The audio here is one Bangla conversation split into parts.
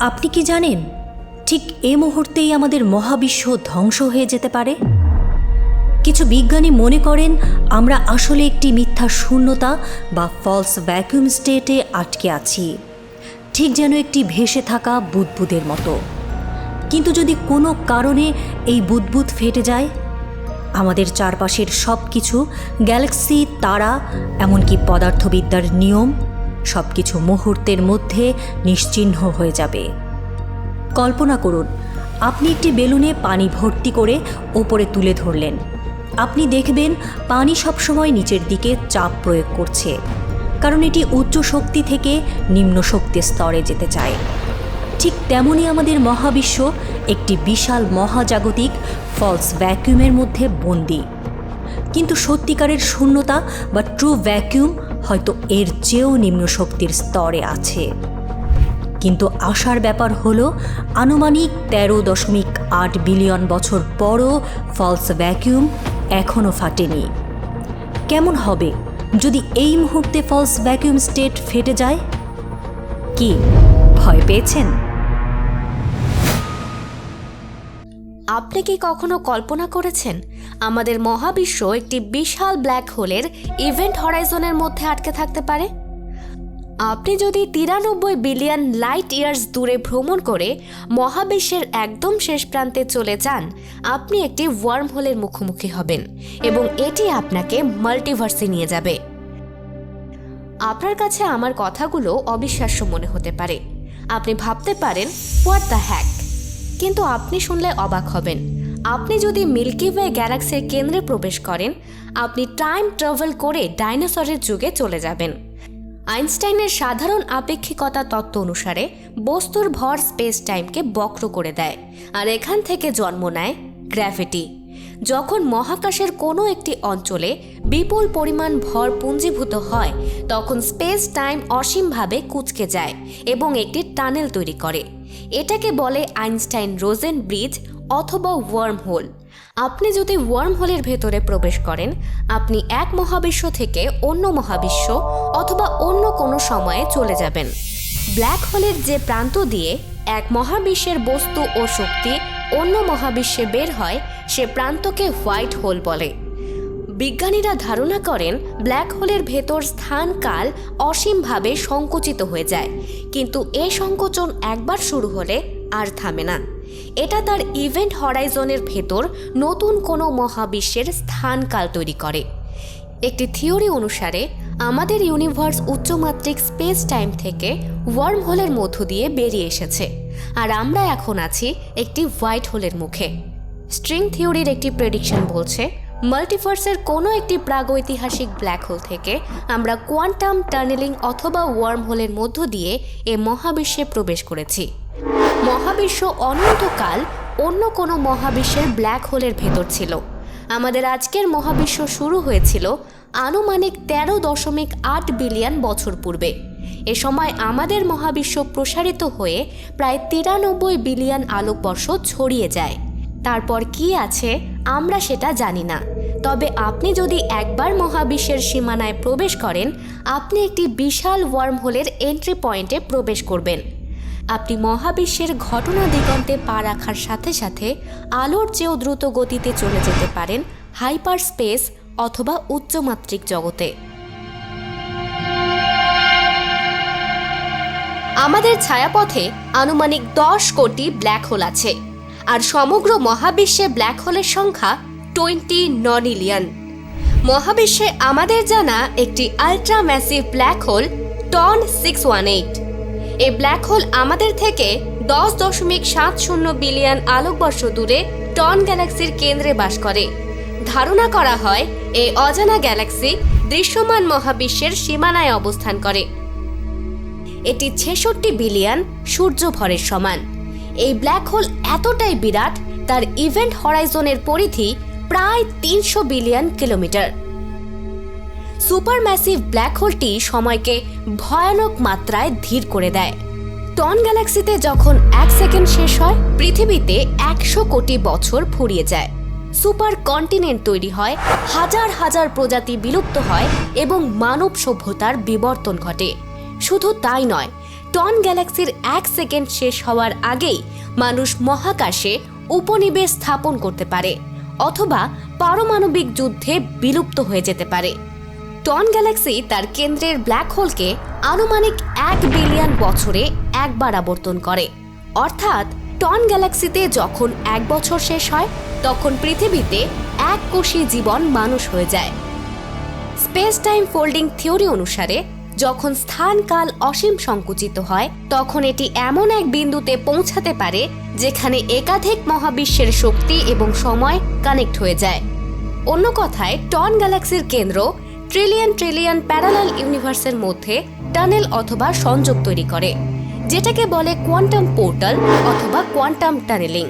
আপনি কি জানেন, ঠিক এ মুহূর্তেই আমাদের মহাবিশ্ব ধ্বংস হয়ে যেতে পারে? কিছু বিজ্ঞানী মনে করেন, আমরা আসলে একটি মিথ্যা শূন্যতা বা ফলস ভ্যাকুয়াম স্টেটে আটকে আছি। ঠিক যেন একটি ভেসে থাকা বুদবুদের মতো। কিন্তু যদি কোনো কারণে এই বুদবুদ ফেটে যায়, আমাদের চারপাশের সব কিছু গ্যালাক্সি তারা, এমনকি পদার্থবিদ্যার নিয়ম সব কিছু মুহূর্তের মধ্যে নিশ্চিহ্ন হয়ে যাবে। কল্পনা করুন, আপনি একটি বেলুনে পানি ভর্তি করে ওপরে তুলে ধরলেন। আপনি দেখবেন পানি সবসময় নিচের দিকে চাপ প্রয়োগ করছে, কারণ এটি উচ্চ শক্তি থেকে নিম্ন শক্তির স্তরে যেতে চায়। ঠিক তেমনই আমাদের মহাবিশ্ব একটি বিশাল মহাজাগতিক ফলস ভ্যাকুয়ামের মধ্যে বন্দি। কিন্তু সত্যিকারের শূন্যতা বা ট্রু ভ্যাকুয়াম হয়তো এর চেয়েও নিম্ন শক্তির স্তরে আছে। কিন্তু আশার ব্যাপার হলো, আনুমানিক তেরো দশমিক আট বিলিয়ন বছর পরও ফলস ভ্যাকিউম এখনও ফাটেনি। কেমন হবে যদি এই মুহূর্তে ফলস ভ্যাকিউম স্টেট ফেটে যায়? কি, ভয় পেয়েছেন? আপনি কি কখনো কল্পনা করেছেন আমাদের মহাবিশ্ব একটি বিশাল ব্ল্যাক হোলের ইভেন্ট হরাইজনের মধ্যে আটকে থাকতে পারে। আপনি যদি তিরানব্বই বিলিয়ন লাইট ইয়ার্স দূরে ভ্রমণ করে মহাবিশ্বের একদম শেষ প্রান্তে চলে যান, আপনি একটি ওয়ার্ম হোলের মুখোমুখি হবেন এবং এটি আপনাকে মাল্টিভার্সে নিয়ে যাবে। আপনার কাছে আমার কথাগুলো অবিশ্বাস্য মনে হতে পারে। আপনি ভাবতে পারেন হোয়াট দ্য হ্যাক কিন্তু আপনি শুনলে অবাক হবেন। আপনি যদি মিল্কি ওয়ে গ্যালাক্সির কেন্দ্রে প্রবেশ করেন, আপনি টাইম ট্রাভেল করে ডাইনোসরের যুগে চলে যাবেন। আইনস্টাইনের সাধারণ আপেক্ষিকতা তত্ত্ব অনুসারে, বস্তুর ভর স্পেস টাইমকে বক্র করে দেয়, আর এখান থেকে জন্ম নেয় গ্র্যাভিটি। যখন মহাকাশের কোনো একটি অঞ্চলে বিপুল পরিমাণ ভর পুঞ্জীভূত হয়, তখন স্পেস টাইম অসীমভাবে কুচকে যায় এবং একটি টানেল তৈরি করে। এটাকে বলে আইনস্টাইন রোজেন ব্রিজ অথবা ওয়ার্ম হোল আপনি যদি ওয়ার্ম হোলের ভেতরে প্রবেশ করেন, আপনি এক মহাবিশ্ব থেকে অন্য মহাবিশ্ব অথবা অন্য কোনো সময়ে চলে যাবেন। ব্ল্যাক হোলের যে প্রান্ত দিয়ে এক মহাবিশ্বের বস্তু ও শক্তি অন্য মহাবিশ্বে বের হয়, সে প্রান্তকে হোয়াইট হোল বলে। বিজ্ঞানীরা ধারণা করেন, ব্ল্যাক হোলের ভেতর স্থান কাল অসীমভাবে সংকুচিত হয়ে যায়। কিন্তু এ সংকোচন একবার শুরু হলে আর থামে না। এটা তার ইভেন্ট হরাইজনের ভেতর নতুন কোনো মহাবিশ্বের স্থানকাল তৈরি করে। একটি থিওরি অনুসারে আমাদের ইউনিভার্স উচ্চমাত্রিক স্পেস টাইম থেকে ওয়ার্ম হোলের মধ্য দিয়ে বেরিয়ে এসেছে। আর আমরা এখন আছি একটি হোয়াইট হোলের মুখে। স্ট্রিং থিওরির একটি প্রেডিকশন বলছে, মাল্টিভার্সের কোনো একটি প্রাগৈতিহাসিক ব্ল্যাক হোল থেকে আমরা কোয়ান্টাম টার্নেলিং অথবা ওয়ার্ম হোলের মধ্য দিয়ে এ মহাবিশ্বে প্রবেশ করেছি। মহাবিশ্ব অনন্তকাল অন্য কোনো মহাবিশ্বের ব্ল্যাক হোলের ভেতর ছিল। আমাদের আজকের মহাবিশ্ব শুরু হয়েছিল আনুমানিক তেরো দশমিক আট বিলিয়ন বছর পূর্বে। এ সময় আমাদের মহাবিশ্ব প্রসারিত হয়ে প্রায় তিরানব্বই বিলিয়ন আলোকবর্ষ ছড়িয়ে যায়। তারপর কি আছে আমরা সেটা জানি না। তবে আপনি যদি একবার মহাবিশ্বের সীমানায় প্রবেশ করেন, আপনি একটি বিশাল ওয়ার্ম হোলের এন্ট্রি পয়েন্টে প্রবেশ করবেন। আপনি মহাবিশ্বের ঘটনা দিগন্তে পা রাখার সাথে সাথে আলোর চেয়েও দ্রুত গতিতে চলে যেতে পারেন হাইপার স্পেস অথবা উচ্চমাত্রিক জগতে। আমাদের ছায়াপথে আনুমানিক দশ কোটি ব্ল্যাক হোল আছে, আর সমগ্র মহাবিশ্বে ব্ল্যাক হোলের সংখ্যা টোয়েন্টি ননিলিয়ন। মহাবিশ্বে আমাদের জানা একটি ultra massive black hole TON six one eight. এই ব্ল্যাক হোল আমাদের থেকে দশ দশমিক সাত শূন্য বিলিয়ন আলোকবর্ষ দূরে টন গ্যালাক্সির কেন্দ্রে বাস করে। ধারণা করা হয়, এই অজানা গ্যালাক্সি দৃশ্যমান মহাবিশ্বের সীমানায় অবস্থান করে। এটি ছেষট্টি বিলিয়ন সূর্য ভরের সমান। এই ব্ল্যাক হোল এতটাই বিরাট, তার ইভেন্ট হরাইজনের পরিধি প্রায় তিনশো billion kilometre. Supermassive black হোলটি সময়কে ভয়ানক মাত্রায় ধীর করে দেয়। টন গ্যালাক্সিতে যখন এক সেকেন্ড শেষ হয়, পৃথিবীতে একশো কোটি বছর ফুরিয়ে যায়। সুপার কন্টিনেন্ট তৈরি হয়, হাজার হাজার প্রজাতি বিলুপ্ত হয় এবং মানব সভ্যতার বিবর্তন ঘটে। শুধু তাই নয়, টন গ্যালাক্সির এক সেকেন্ড শেষ হওয়ার আগেই মানুষ মহাকাশে উপনিবেশ স্থাপন করতে পারে অথবা পারমাণবিক যুদ্ধে বিলুপ্ত হয়ে যেতে পারে। টন গ্যালাক্সি তার কেন্দ্রের ব্ল্যাক হোলকে আনুমানিক এক বিলিয়ন বছরে একবার আবর্তন করে। অর্থাৎ, টন গ্যালাক্সিতে যখন এক বছর শেষ হয় তখন পৃথিবীতে এক কোষী জীবন মানুষ হয়ে যায়। স্পেস টাইম ফোল্ডিং থিওরি অনুসারে, যখন স্থান কাল অসীম সংকুচিত হয়, তখন এটি এমন এক বিন্দুতে পৌঁছাতে পারে, যেখানে একাধিক মহাবিশ্বের শক্তি এবং সময় কানেক্ট হয়ে যায়। অন্য কথায়, টন গ্যালাক্সির কেন্দ্র ট্রিলিয়ন ট্রিলিয়ন প্যারালাল ইউনিভার্সের মধ্যে টানেল অথবা সংযোগ তৈরি করে, যেটাকে বলে কোয়ান্টাম পোর্টাল অথবা কোয়ান্টাম টানেলিং।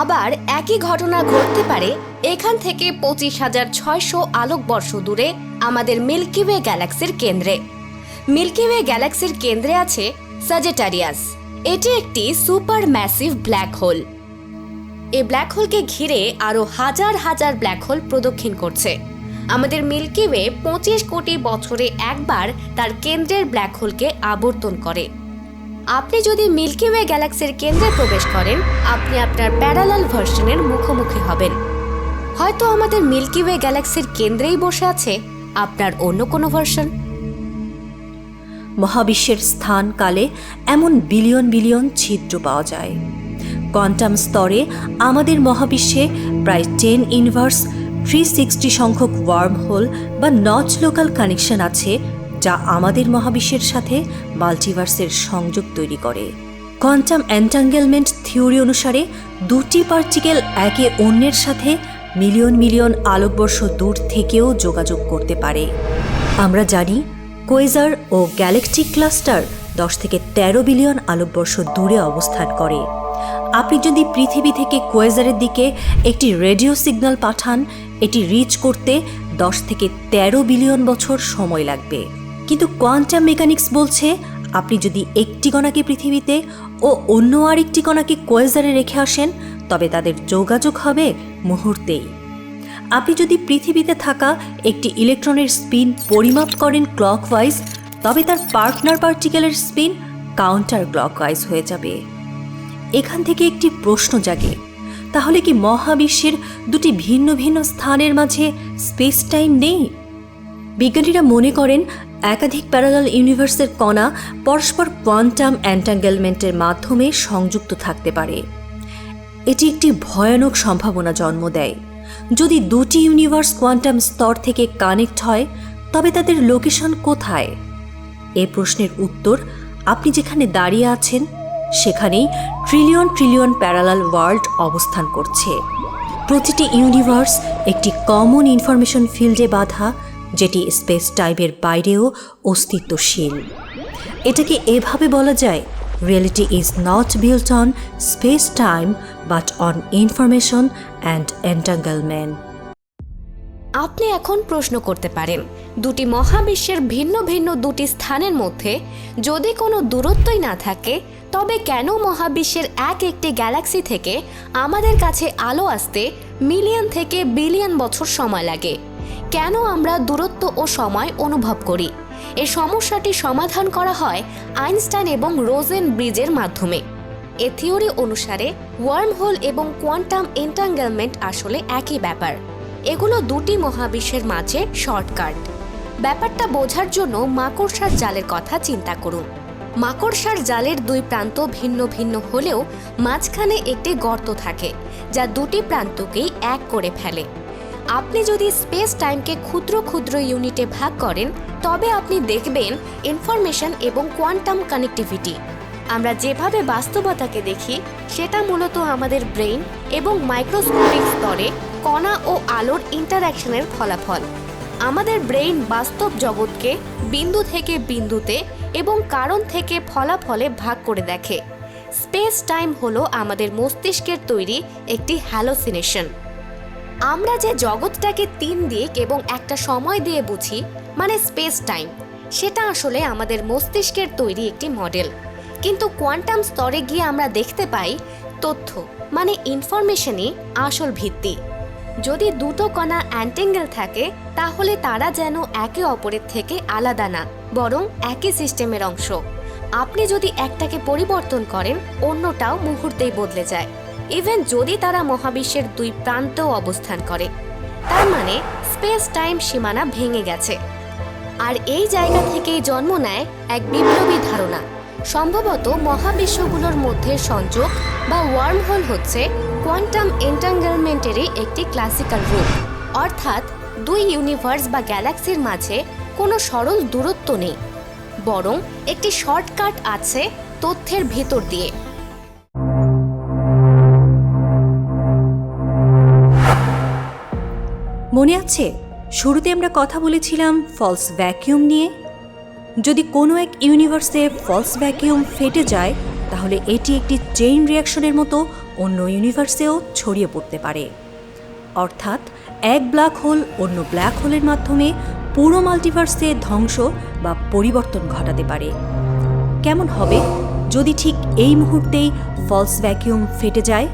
আবার একই ঘটনা ঘটতে পারে এখান থেকে পঁচিশ হাজার ছয়শো আলোকবর্ষ দূরে আমাদের মিল্কি ওয়ে গ্যালাক্সির কেন্দ্রে। মিল্কি ওয়ে গ্যালাক্সির কেন্দ্রে আছে সাজেটারিয়াস এটি একটি সুপার ম্যাসিভ ব্ল্যাক হোল। এই ব্ল্যাক হোলকে ঘিরে আরও হাজার হাজার ব্ল্যাক হোল প্রদক্ষিণ করছে। আমাদের মিল্কি ওয়ে পঁচিশ কোটি বছরে একবার তার কেন্দ্রের ব্ল্যাক হোলকে আবর্তন করে। আপনি যদি মিল্কি ওয়ে গ্যালাক্সির কেন্দ্রে প্রবেশ করেন, আপনি আপনার প্যারালাল ভার্সনের মুখোমুখি হবেন। হয়তো আমাদের মিল্কি ওয়ে গ্যালাক্সির কেন্দ্রেই বসে আছে আপনার অন্য কোনো ভার্সন। মহাবিশ্বের স্থান কালে এমন বিলিয়ন বিলিয়ন ছিদ্র পাওয়া যায়। কোয়ান্টাম স্তরে আমাদের মহাবিশ্বে প্রায় টেন ইনভার্স থ্রি সিক্সটি সংখ্যক ওয়ার্ম হোল বা নচ লোকাল কানেকশন আছে যা আমাদের মহাবিশ্বের সাথে মাল্টিভার্সের সংযোগ তৈরি করে। কোয়ান্টাম অ্যান্টাঙ্গেলমেন্ট থিওরি অনুসারে দুটি পার্টিকেল একে অন্যের সাথে মিলিয়ন মিলিয়ন আলোকবর্ষ দূর থেকেও যোগাযোগ করতে পারে। আমরা জানি কোয়েজার ও গ্যালেকটিক ক্লাস্টার দশ থেকে তেরো বিলিয়ন আলোকবর্ষ দূরে অবস্থান করে। আপনি যদি পৃথিবী থেকে কোয়েজারের দিকে একটি রেডিও সিগন্যাল পাঠান, এটি রিচ করতে দশ থেকে তেরো বিলিয়ন বছর সময় লাগবে। কিন্তু কোয়ান্টাম মেকানিক্স বলছে আপনি যদি একটি কণাকে পৃথিবীতে ও অন্য আরেকটি কণাকে কোয়েজারে রেখে আসেন, তবে তাদের যোগাযোগ হবে মুহূর্তেই। আপনি যদি পৃথিবীতে থাকা একটি ইলেকট্রনের স্পিন পরিমাপ করেন ক্লকওয়াইজ, তবে তার পার্টনার পার্টিকেলের স্পিন কাউন্টার ক্লকওয়াইজ হয়ে যাবে। এখান থেকে একটি প্রশ্ন জাগে, তাহলে কি মহাবিশ্বের দুটি ভিন্ন ভিন্ন স্থানের মাঝে স্পেস টাইম নেই? বিজ্ঞানীরা মনে করেন একাধিক প্যারালাল ইউনিভার্সের কণা পরস্পর কোয়ান্টাম অ্যান্টাঙ্গেলমেন্টের মাধ্যমে সংযুক্ত থাকতে পারে। এটি একটি ভয়ানক সম্ভাবনা জন্ম দেয়। যদি দুটি ইউনিভার্স কোয়ান্টাম স্তর থেকে কানেক্ট হয়, তবে তাদের লোকেশন কোথায়? এ প্রশ্নের উত্তর আপনি যেখানে দাঁড়িয়ে আছেন, সেখানেই ট্রিলিয়ন ট্রিলিয়ন প্যারালাল ওয়ার্ল্ড অবস্থান করছে। প্রতিটি ইউনিভার্স একটি কমন ইনফরমেশন ফিল্ডে বাঁধা যেটি স্পেস টাইমের বাইরেও অস্তিত্বশীল। এটাকে এভাবে বলা যায় reality is not built on space time but on information and entanglement আপনি এখন প্রশ্ন করতে পারেন, দুটি মহাবিশ্বের ভিন্ন ভিন্ন দুটি স্থানের মধ্যে যদি কোনো দূরত্বই না থাকে, তবে কেন মহাবিশ্বের এক একটি গ্যালাক্সি থেকে আমাদের কাছে আলো আসতে মিলিয়ন থেকে বিলিয়ন বছর সময় লাগে? কেন আমরা দূরত্ব ও সময় অনুভব করি? এ সমস্যাটি সমাধান করা হয় আইনস্টাইন এবং রোজেন ব্রিজের মাধ্যমে। এ থিওরি অনুসারে ওয়ার্মহোল এবং কোয়ান্টাম এন্টাঙ্গেলমেন্ট আসলে একই ব্যাপার। এগুলো দুটি মহাবিশ্বের মাঝে শর্টকাট। ব্যাপারটা বোঝার জন্য মাকড়সার জালের কথা চিন্তা করুন। মাকড়সার জালের দুই প্রান্ত ভিন্ন ভিন্ন হলেও মাঝখানে একটি গর্ত থাকে, যা দুটি প্রান্তকেই এক করে ফেলে। আপনি যদি স্পেস টাইমকে ক্ষুদ্র ক্ষুদ্র ইউনিটে ভাগ করেন, তবে আপনি দেখবেন ইনফরমেশন এবং কোয়ান্টাম কানেক্টিভিটি। আমরা যেভাবে বাস্তবতাকে দেখি, সেটা মূলত আমাদের ব্রেইন এবং মাইক্রোস্কোপিক স্তরে কণা ও আলোর ইন্টারাকশনের ফলাফল। আমাদের ব্রেইন বাস্তব জগৎকে বিন্দু থেকে বিন্দুতে এবং কারণ থেকে ফলাফলে ভাগ করে দেখে। স্পেস টাইম হলো আমাদের মস্তিষ্কের তৈরি একটি হ্যালোসিনেশন। আমরা যে জগৎটাকে তিন দিক এবং একটা সময় দিয়ে বুঝি মানে স্পেস টাইম, সেটা আসলে আমাদের মস্তিষ্কের তৈরি একটি মডেল। কিন্তু কোয়ান্টাম স্তরে গিয়ে আমরা দেখতে পাই তথ্য মানে ইনফরমেশনই আসল ভিত্তি। যদি দুটো কণা অ্যান্টেঙ্গেল থাকে, তাহলে তারা যেন একে অপরের থেকে আলাদা না, বরং একই সিস্টেমের অংশ। আপনি যদি একটাকে পরিবর্তন করেন, অন্যটাও মুহূর্তেই বদলে যায়। ইভেন যদি তারা মহাবিশ্বের দুই প্রান্তেও অবস্থান করে, তার মানে স্পেস টাইম সীমানা ভেঙে গেছে। আর এই জায়গা থেকেই জন্ম নেয় এক বিপ্লবী ধারণা। সম্ভবত মহাবিশ্বগুলোর মধ্যে সংযোগ বা ওয়ার্মহোল হচ্ছে কোয়ান্টাম এন্টাঙ্গেলমেন্টেরই একটি ক্লাসিক্যাল রূপ। অর্থাৎ দুই ইউনিভার্স বা গ্যালাক্সির মাঝে কোনো সরল দূরত্ব নেই। বরং একটি শর্টকাট আছে তথ্যের ভেতর দিয়ে। মনে আছে? শুরুতে আমরা কথা বলেছিলাম ফলস ভ্যাকিউম নিয়ে। যদি কোনো এক ইউনিভার্সে ফলস ভ্যাকিউম ফেটে যায়, তাহলে এটি একটি চেইন রিয়াকশনের মতো অন্য ইউনিভার্সেও ছড়িয়ে পড়তে পারে। অর্থাৎ এক ব্ল্যাক হোল অন্য ব্ল্যাক হোলের মাধ্যমে পুরো মাল্টিভার্সে ধ্বংস বা পরিবর্তন ঘটাতে পারে। কেমন হবে? যদি ঠিক এই মুহূর্তেই ফলস ভ্যাকিউম ফেটে যায়